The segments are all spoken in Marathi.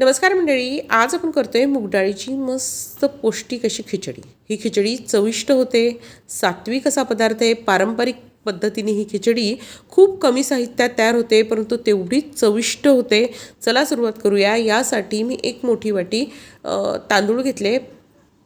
नमस्कार मंडळी आज आपण करतोय मुगडाळीची मस्त पौष्टिक अशी खिचडी. ही खिचडी चविष्ट होते सात्विक असा पदार्थ आहे पारंपरिक पद्धतीने ही खिचडी खूप कमी साहित्यात तयार होते परंतु तेवढीच चविष्ट होते. चला सुरुवात करूया. यासाठी मी एक मोठी वाटी तांदूळ घेतले.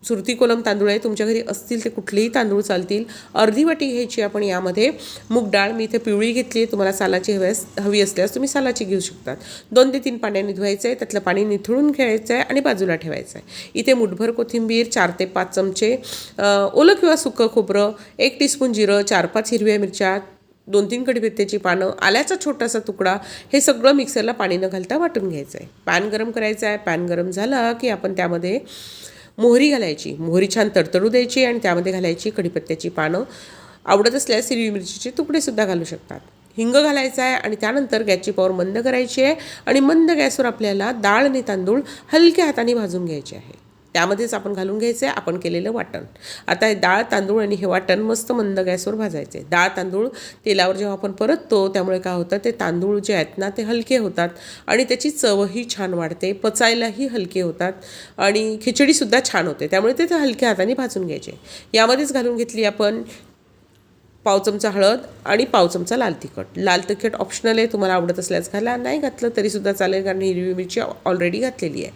सुरती कोलम तांदूळ आहे. तुमच्या घरी असतील ते कुठलेही तांदूळ चालतील. अर्धी वाटी घ्यायची आपण यामध्ये. मूग डाळ मी इथे पिवळी घेतली आहे. तुम्हाला सालाची हव्यास हवी असल्यास तुम्ही सालाची घेऊ शकतात. दोन ते तीन पाण्याने धुवायचं आहे. त्यातलं पाणी निथळून घ्यायचं आहे आणि बाजूला ठेवायचं आहे. इथे मुठभर कोथिंबीर चार ते पाच चमचे ओलं किंवा सुकं खोबरं एक टीस्पून जिरं चार पाच हिरव्या मिरच्या दोन तीन कडीपत्त्याची पानं आल्याचा छोटासा तुकडा हे सगळं मिक्सरला पाणी न घालता वाटून घ्यायचं आहे. पॅन गरम करायचं आहे. पॅन गरम झाला की आपण त्यामध्ये मोहरी घालायची. मोहरी छान तडतडू द्यायची आणि त्यामध्ये घालायची कढीपत्त्याची पानं. आवडत असल्यास हिरवी मिरचीचे तुकडेसुद्धा घालू शकतात. हिंग घालायचा आहे आणि त्यानंतर गॅसची पॉवर मंद करायची आहे आणि मंद गॅसवर आपल्याला डाळ आणि तांदूळ हलक्या हाताने भाजून घ्यायचे आहे. त्यामध्येच आपण घालून घ्यायचं आहे आपण केलेलं वाटण. आता हे डाळ तांदूळ आणि हे वाटण मस्त मंद गॅसवर भाजायचे. डाळ तांदूळ तेलावर जेव्हा आपण परततो त्यामुळे काय होतं ते तांदूळ जे आहेत ना ते हलके होतात आणि त्याची चवही छान वाढते पचायलाही हलके होतात आणि खिचडीसुद्धा छान होते. त्यामुळे ते ते हलक्या हाताने भाजून घ्यायचे. यामध्येच घालून घेतली आपण पाव चमचा हळद आणि पाव चमचा लाल तिखट. लाल तिखट ऑप्शनल आहे तुम्हाला आवडत असल्यास घाला. नाही घातलं तरीसुद्धा चालेल कारण हिरवी मिरची ऑलरेडी घातलेली आहे.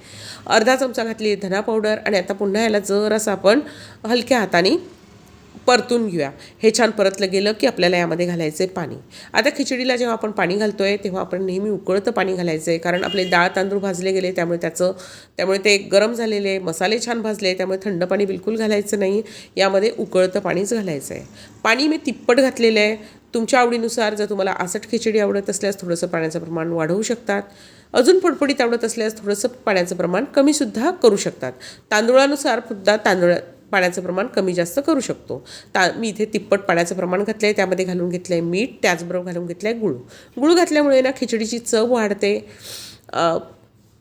अर्धा चमचा घातली आहे धना पावडर आणि आता पुन्हा याला जर असं आपण हलक्या हाताने परतून घेऊया. हे छान परतलं गेलं की आपल्याला यामध्ये घालायचं आहे पाणी. आता खिचडीला जेव्हा आपण पाणी घालतो आहे तेव्हा आपण नेहमी उकळतं पाणी घालायचं आहे कारण आपले डाळ तांदूळ भाजले गेले त्यामुळे त्याचं त्यामुळे ते गरम झालेले मसाले छान भाजले त्यामुळे थंड पाणी बिलकुल घालायचं नाही. यामध्ये उकळतं पाणीच घालायचं आहे पाणी मी तिप्पट घातलेलं आहे. तुमच्या आवडीनुसार जर तुम्हाला आसट खिचडी आवडत असल्यास थोडंसं पाण्याचं प्रमाण वाढवू शकतात. अजून फडफडीत आवडत असल्यास थोडंसं पाण्याचं प्रमाण कमीसुद्धा करू शकतात. तांदुळानुसार सुद्धा तांदूळ पाण्याचं प्रमाण कमी जास्त करू शकतो. ता मी इथे तिप्पट पाण्याचं प्रमाण घातलं आहे त्यामध्ये घालून घेतलं आहे मीठ त्याचबरोबर घालून घेतलं आहे गुळ. गुळ घातल्यामुळे ना खिचडीची चव वाढते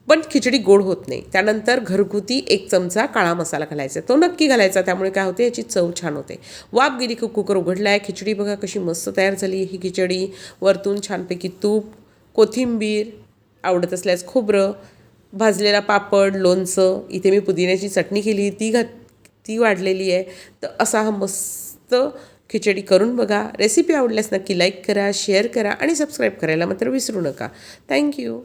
पण खिचडी गोड होत नाही. त्यानंतर घरगुती एक चमचा काळा मसाला घालायचा. तो नक्की घालायचा त्यामुळे काय होते याची चव छान होते. वाफ गेली की कुकर उघडला आहे खिचडी बघा कशी मस्त तयार झाली ही खिचडी. वरतून छानपैकी तूप कोथिंबीर आवडत असल्यास खोबरं भाजलेला पापड लोणचं इथे मी पुदिन्याची चटणी केली ती घात ती वाढलेली आहे. तर असा हा मस्त खिचडी करून बघा. रेसिपी आवडल्यास नक्की लाईक करा शेअर करा आणि सबस्क्राईब करायला मात्र विसरू नका. थँक्यू